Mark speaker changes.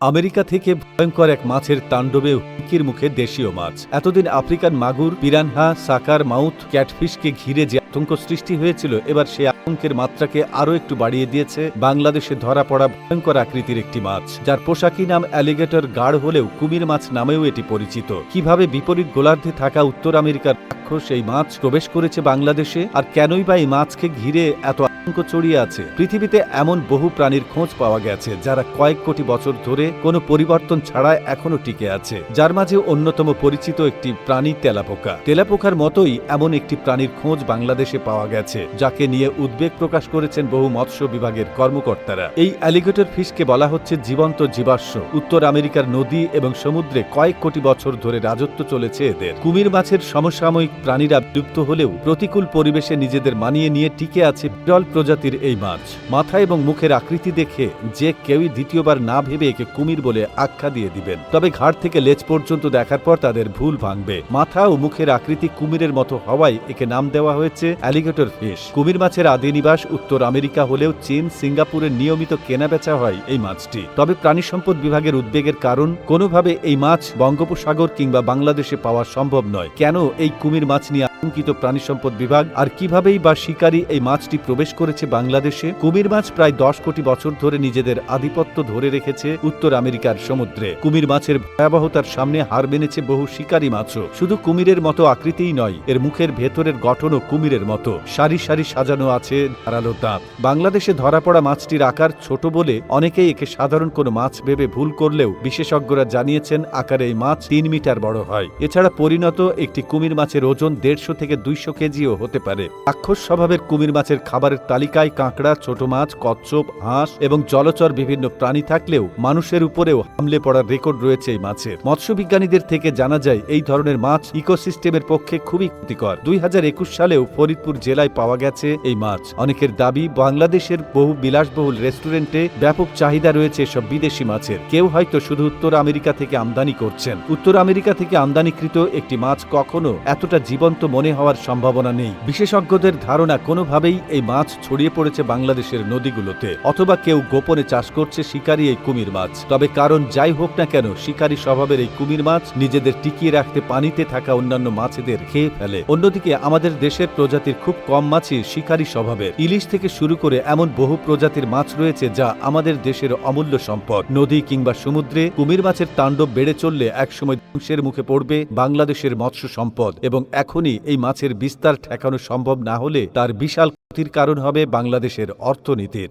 Speaker 1: America থেকে ভয়ঙ্কর এক মাছের তাণ্ডবে হুমকির মুখে দেশীয় মাছ। এতদিন আফ্রিকান মাগুর, পিরানহা, সাকার মাউথ, ক্যাটফিশকে ঘিরে যে আতঙ্ক সৃষ্টি হয়েছিল, এবার সেই আতঙ্কের মাত্রাকে আরও একটু বাড়িয়ে দিয়েছে বাংলাদেশে ধরা পড়া ভয়ঙ্কর আকৃতির একটি মাছ, যার পোশাকি নাম অ্যালিগেটর গাঢ় হলেও কুমির মাছ নামেও এটি পরিচিত। কীভাবে বিপরীত গোলার্ধে থাকা উত্তর আমেরিকার রাক্ষস এই মাছ প্রবেশ করেছে বাংলাদেশে, আর কেনই বা এই মাছকে ঘিরে এত আতঙ্ক ছড়িয়ে আছে। পৃথিবীতে এমন বহু প্রাণীর খোঁজ পাওয়া গেছে, যারা কয়েক কোটি বছর ধরে কোনো পরিবর্তন ছাড়া এখনও টিকে আছে। যার মাঝে অন্যতম পরিচিত একটি প্রাণী তেলাপোকা। তেলাপোকার মতোই এমন একটি প্রাণীর খোঁজ বাংলাদেশে পাওয়া গেছে, যাকে নিয়ে উদ্বেগ প্রকাশ করেছেন বহু মৎস্য বিভাগের কর্মকর্তারা। এই অ্যালিগেটর ফিশকে বলা হচ্ছে জীবন্ত জীবাশ্ম। উত্তর আমেরিকার নদী এবং সমুদ্রে কয়েক কোটি বছর ধরে রাজত্ব চলেছে এদের। কুমির মাছের সমসাময়িক প্রাণীরা বিলুপ্ত হলেও প্রতিকূল পরিবেশে নিজেদের মানিয়ে নিয়ে টিকে আছে বিরল প্রজাতির এই মাছ। মাথা এবং মুখের আকৃতি দেখে যে কেউই দ্বিতীয়বার না ভেবে একে কুমির বলে আখ্যা দিয়ে দিবেন। তবে ঘাড় থেকে লেজ পর্যন্ত দেখার পর তাদের ভুল ভাঙবে। মাথা ও মুখের আকৃতি কুমিরের মতো হওয়ায় একে নাম দেওয়া হয়েছে অ্যালিগেটর ফিশ। কুমির মাছের আদি নিবাস উত্তর আমেরিকা হলেও চীন সিঙ্গাপুরে নিয়মিত কেনা বেচা হয় এই মাছটি। তবে প্রাণী সম্পদ বিভাগের উদ্বেগের কারণ, কোনোভাবে এই মাছ বঙ্গোপসাগর কিংবা বাংলাদেশে পাওয়া সম্ভব নয়। কেন এই কুমির মাছ নিয়ে আতঙ্কিত প্রাণী সম্পদ বিভাগ? আর কিভাবেই বা শিকারী এই মাছটি প্রবেশ করেছে বাংলাদেশে। কুমির মাছ প্রায় দশ কোটি বছর ধরে নিজেদের আধিপত্য ধরে রেখেছে উত্তর আমেরিকার সমুদ্রে। কুমির মাছের ভয়াবহতার সামনে হার মেনেছে বহু শিকারী মাছও। শুধু কুমিরের মতো আকৃতিই নয়, এর মুখের ভেতরের গঠনও কুমিরের মতো। সারি সারি সাজানো আছে ধারালো দাঁত বাংলাদেশে ধরা পড়া মাছটির আকার ছোট বলে অনেকেই একে সাধারণ কোনো মাছ ভেবে ভুল করলেও বিশেষজ্ঞরা জানিয়েছেন, আকারে এই মাছ তিন মিটার বড় হয়। এছাড়া পরিণত একটি কুমির মাছের ওজন দেড়শো থেকে দুইশো কেজিও হতে পারে। রাক্ষস স্বভাবের কুমির মাছের খাবারের তালিকায় কাঁকড়া, ছোট মাছ, কচ্ছপ, হাঁস এবং জলচর বিভিন্ন প্রাণী থাকলেও মানুষের উপরেও হামলে পড়ার রেকর্ড রয়েছে এই মাছের। মৎস্যবিজ্ঞানীদের থেকে জানা যায়, এই ধরনের মাছ ইকোসিস্টেমের পক্ষে খুবই ক্ষতিকর। দুই হাজার একুশ সালেও ফরিদপুর জেলায় পাওয়া গেছে এই মাছ। অনেকের দাবি, বাংলাদেশের বহু বিলাসবহুল রেস্টুরেন্টে ব্যাপক চাহিদা রয়েছে এসব বিদেশি মাছের। কেউ হয়তো শুধু উত্তর আমেরিকা থেকে আমদানি করছেন। উত্তর আমেরিকা থেকে আমদানিকৃত একটি মাছ কখনো এতটা জীবন্ত মনে হওয়ার সম্ভাবনা নেই। বিশেষজ্ঞদের ধারণা কোনোভাবেই এই মাছ ছড়িয়ে পড়েছে বাংলাদেশের নদীগুলোতে। অথবা কেউ গোপনে চাষ করছে শিকারী এই কুমির মাছ। তবে কারণ যাই হোক না কেন, শিকারী স্বভাবের এই কুমির মাছ নিজেদের টিকিয়ে রাখতে পানিতে থাকা অন্যান্য মাছেদের খেয়ে ফেলে। অন্যদিকে আমাদের দেশের প্রজাতির খুব কম মাছই শিকারী স্বভাবের। ইলিশ থেকে শুরু করে এমন বহু প্রজাতির মাছ রয়েছে যা আমাদের দেশের অমূল্য সম্পদ। নদী কিংবা সমুদ্রে কুমির মাছের তাণ্ডব বেড়ে চললে একসময় ধ্বংসের মুখে পড়বে বাংলাদেশের মৎস্য সম্পদ। এবং এখনই এই মাছের বিস্তার ঠেকানো সম্ভব না হলে তার বিশাল ক্ষতির কারণ হবে বাংলাদেশের অর্থনীতির।